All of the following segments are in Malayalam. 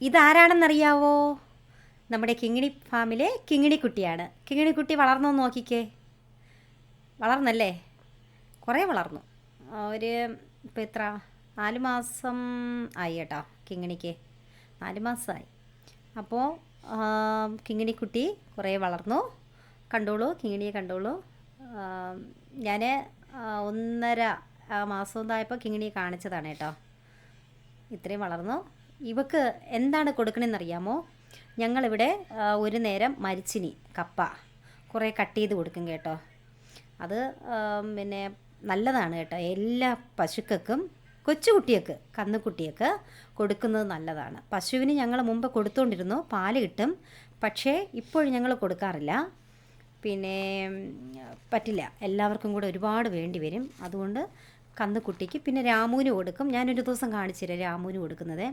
ഇതാരാണെന്നറിയാവോ? നമ്മുടെ കിങ്ങിണി ഫാമിലെ കിങ്ങിണിക്കുട്ടിയാണ്. കിങ്ങിണിക്കുട്ടി വളർന്നോ നോക്കിക്കേ. വളർന്നല്ലേ? കുറേ വളർന്നു. ഒരു ഇപ്പോൾ എത്ര? നാല് മാസം ആയി കേട്ടോ കിങ്ങിണിക്ക്. നാല് മാസമായി. അപ്പോൾ കിങ്ങിണിക്കുട്ടി കുറേ വളർന്നു. കണ്ടോളൂ കിങ്ങിണിയെ കണ്ടോളൂ. ഞാൻ ഒന്നര മാസം ഒന്നായപ്പോൾ കിങ്ങിണിയെ കാണിച്ചതാണ് കേട്ടോ. ഇത്രയും വളർന്നു. ഇവക്ക് എന്താണ് കൊടുക്കണമെന്നറിയാമോ ഞങ്ങളിവിടെ ഒരു നേരം മരിച്ചിനി കപ്പ. കുറേ കട്ട് ചെയ്ത് കൊടുക്കും കേട്ടോ. അത് പിന്നെ നല്ലതാണ് കേട്ടോ. എല്ലാ പശുക്കൾക്കും കൊച്ചുകുട്ടിയൊക്കെ കന്നുകുട്ടിയൊക്കെ കൊടുക്കുന്നത് നല്ലതാണ്. പശുവിന് ഞങ്ങൾ മുമ്പ് കൊടുത്തുകൊണ്ടിരുന്നു പാൽ കിട്ടും. പക്ഷേ ഇപ്പോൾ ഞങ്ങൾ കൊടുക്കാറില്ല. പിന്നെ പറ്റില്ല. എല്ലാവർക്കും കൂടെ ഒരുപാട് വേണ്ടി വരും. അതുകൊണ്ട് കന്നുകുട്ടിക്ക് പിന്നെ രാമുവിന് കൊടുക്കും. ഞാനൊരു ദിവസം കാണിച്ചു തരാം രാമുവിന് കൊടുക്കുന്നത്.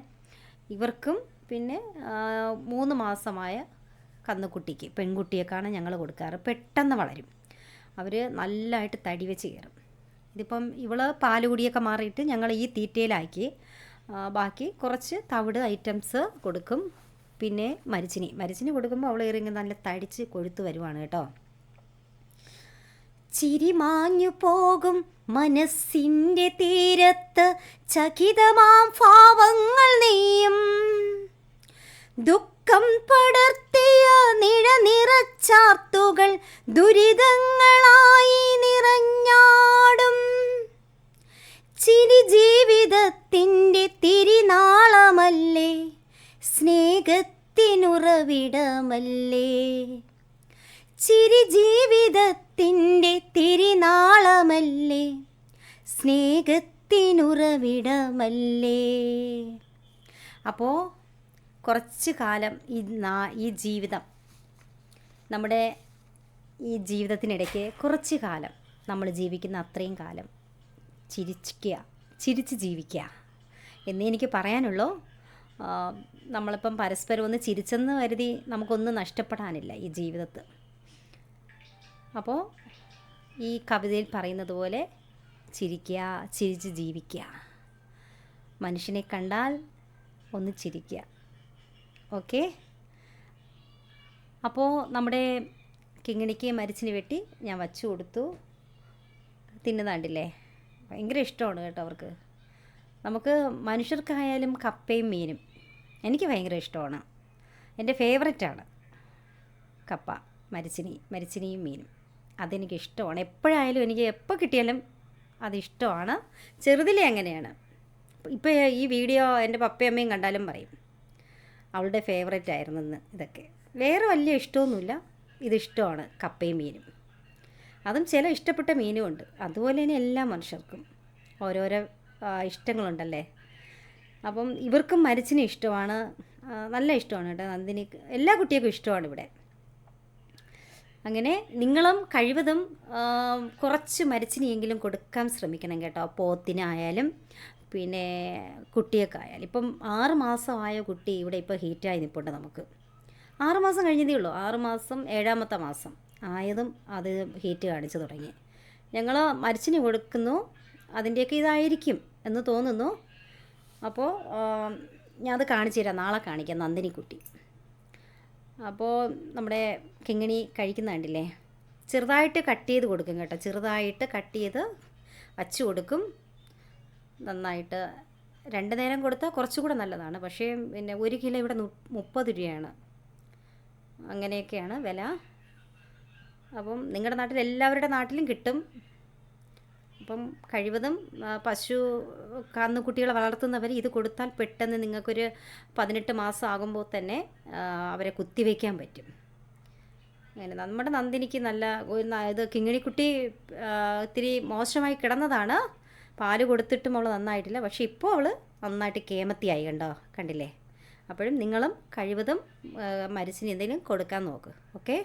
ഇവർക്കും പിന്നെ മൂന്ന് മാസമായ കന്നുകുട്ടിക്ക് പെൺകുട്ടിയൊക്കെയാണ് ഞങ്ങൾ കൊടുക്കാറ്. പെട്ടെന്ന് വളരും. അവർ നല്ലതായിട്ട് തടി വെച്ച് കയറും. ഇതിപ്പം ഇവൾ പാലുകുടിയൊക്കെ മാറിയിട്ട് ഞങ്ങൾ ഈ തീറ്റയിലാക്കി ബാക്കി കുറച്ച് തവിട് ഐറ്റംസ് കൊടുക്കും. പിന്നെ മരിച്ചിനി. മരിച്ചിനി കൊടുക്കുമ്പോൾ അവൾ ഇറങ്ങി നല്ല തടിച്ച് കൊഴുത്ത് വരുവാണ് കേട്ടോ. ചിരി മാഞ്ഞു പോകും മനസ്സിന്റെ തീരത്ത് ചകിതമാം ഭാവങ്ങൾ നെയ്യും. ദുഃഖം പടർത്തിയ നിഴനിറച്ചാർത്തുകൾ ദുരിതങ്ങളായി നിറഞ്ഞാടും. ചിരി ജീവിതത്തിന്റെ തിരിനാളമല്ലേ? സ്നേഹത്തിനുറവിടമല്ലേ? ചിരി ജീവിതത്തിന്റെ തിരിനാളമല്ലേ? സ്നേഹത്തിനുറവിടമല്ലേ? അപ്പോൾ കുറച്ച് കാലം ഈ നാ ഈ ജീവിതം നമ്മുടെ ഈ ജീവിതത്തിനിടയ്ക്ക് കുറച്ച് കാലം നമ്മൾ ജീവിക്കുന്ന അത്രയും കാലം ചിരിക്കുക ചിരിച്ച് ജീവിക്കുക എന്നേ എനിക്ക് പറയാനുള്ളൂ. നമ്മളിപ്പം പരസ്പരം ഒന്ന് ചിരിച്ചെന്ന് കരുതി നമുക്കൊന്നും നഷ്ടപ്പെടാനില്ല ഈ ജീവിതത്തിൽ അപ്പോൾ ഈ കവിതയിൽ പറയുന്നത് പോലെ ചിരിക്കുക ചിരിച്ച് ജീവിക്കുക. മനുഷ്യനെ കണ്ടാൽ ഒന്ന് ചിരിക്കുക. ഓക്കെ? അപ്പോൾ നമ്മുടെ കിങ്ങിണിക്ക് മരിച്ചിന് വെട്ടി ഞാൻ വച്ചു കൊടുത്തു. തിന്നതാണ്ടില്ലേ ഭയങ്കര ഇഷ്ടമാണ് കേട്ടോ അവർക്ക്. നമുക്ക് മനുഷ്യർക്കായാലും കപ്പയും മീനും എനിക്ക് ഭയങ്കര ഇഷ്ടമാണ്. എന്റെ ഫേവററ്റാണ് കപ്പ മരിച്ചിനി മരിച്ചിനിയും മീനും. അതെനിക്ക് ഇഷ്ടമാണ് എപ്പോഴായാലും എനിക്ക് എപ്പോൾ കിട്ടിയാലും അതിഷ്ടമാണ്. ചെറുതിലെ അങ്ങനെയാണ്. ഇപ്പോൾ ഈ വീഡിയോ എന്റെ പപ്പയും അമ്മയും കണ്ടാലും പറയും അവളുടെ ഫേവറേറ്റ് ആയിരുന്നു ഇന്ന് ഇതൊക്കെ. വേറെ വലിയ ഇഷ്ടമൊന്നുമില്ല. ഇതിഷ്ടമാണ് കപ്പയും മീനും. അതും ചില ഇഷ്ടപ്പെട്ട മീനും ഉണ്ട്. അതുപോലെ തന്നെ എല്ലാ മനുഷ്യർക്കും ഓരോരോ ഇഷ്ടങ്ങളുണ്ടല്ലേ? അപ്പം ഇവർക്കും മരിച്ചിന് ഇഷ്ടമാണ്. നല്ല ഇഷ്ടമാണ് കേട്ടോ. നന്ദിനി എല്ലാ കുട്ടികൾക്കും ഇഷ്ടമാണ് ഇവിടെ. അങ്ങനെ നിങ്ങളും കഴിവതും കുറച്ച് മരച്ചിനിയെങ്കിലും കൊടുക്കാൻ ശ്രമിക്കണം കേട്ടോ. പോത്തിനായാലും പിന്നെ കുട്ടിയൊക്കെ ആയാലും ഇപ്പം ആറ് മാസമായ കുട്ടി ഇവിടെ ഇപ്പോൾ ഹീറ്റായി നിൽപ്പുണ്ട് നമുക്ക്. ആറ് മാസം കഴിഞ്ഞതേ ഉള്ളൂ. ആറ് മാസം ഏഴാമത്തെ മാസം ആയതും അത് ഹീറ്റ് കാണിച്ചു തുടങ്ങി. ഞങ്ങൾ മരച്ചിനി കൊടുക്കുന്നു. അതിന്റെയൊക്കെ ഇതായിരിക്കും എന്ന് തോന്നുന്നു. അപ്പോൾ ഞാൻ അത് കാണിച്ചു തരാം. നാളെ കാണിക്കാം. നന്ദിനിക്കുട്ടി. അപ്പോൾ നമ്മുടെ കിങ്ങിണി കഴിക്കുന്ന കണ്ടില്ലേ? ചെറുതായിട്ട് കട്ട് ചെയ്ത് കൊടുക്കും കേട്ടോ. ചെറുതായിട്ട് കട്ട് ചെയ്ത് വച്ച് കൊടുക്കും. നന്നായിട്ട് രണ്ട് നേരം കൊടുത്താൽ കുറച്ചുകൂടെ നല്ലതാണ്. പക്ഷേ പിന്നെ ഒരു കിലോ ഇവിടെ മുപ്പത് രൂപയാണ്. അങ്ങനെയൊക്കെയാണ് വില. അപ്പം നിങ്ങളുടെ നാട്ടിൽ എല്ലാവരുടെ നാട്ടിലും കിട്ടും. അപ്പം കഴിവതും പശു കന്നുകുട്ടികളെ വളർത്തുന്നവർ ഇത് കൊടുത്താൽ പെട്ടെന്ന് നിങ്ങൾക്കൊരു പതിനെട്ട് മാസം ആകുമ്പോൾ തന്നെ അവരെ കുത്തിവെക്കാൻ പറ്റും. അങ്ങനെ നമ്മുടെ നന്ദിനിക്ക് നല്ല ഇത് കിങ്ങിണിക്കുട്ടി ഇത്തിരി മോശമായി കിടന്നതാണ്. പാൽ കൊടുത്തിട്ടും അവൾ നന്നായിട്ടില്ല. പക്ഷേ ഇപ്പോൾ അവൾ നന്നായിട്ട് കേമത്തിയായി കണ്ടോ കണ്ടില്ലേ? അപ്പോഴും നിങ്ങളും കഴിവതും മരിച്ചിന് എന്തെങ്കിലും കൊടുക്കാൻ നോക്ക്. ഓക്കെ?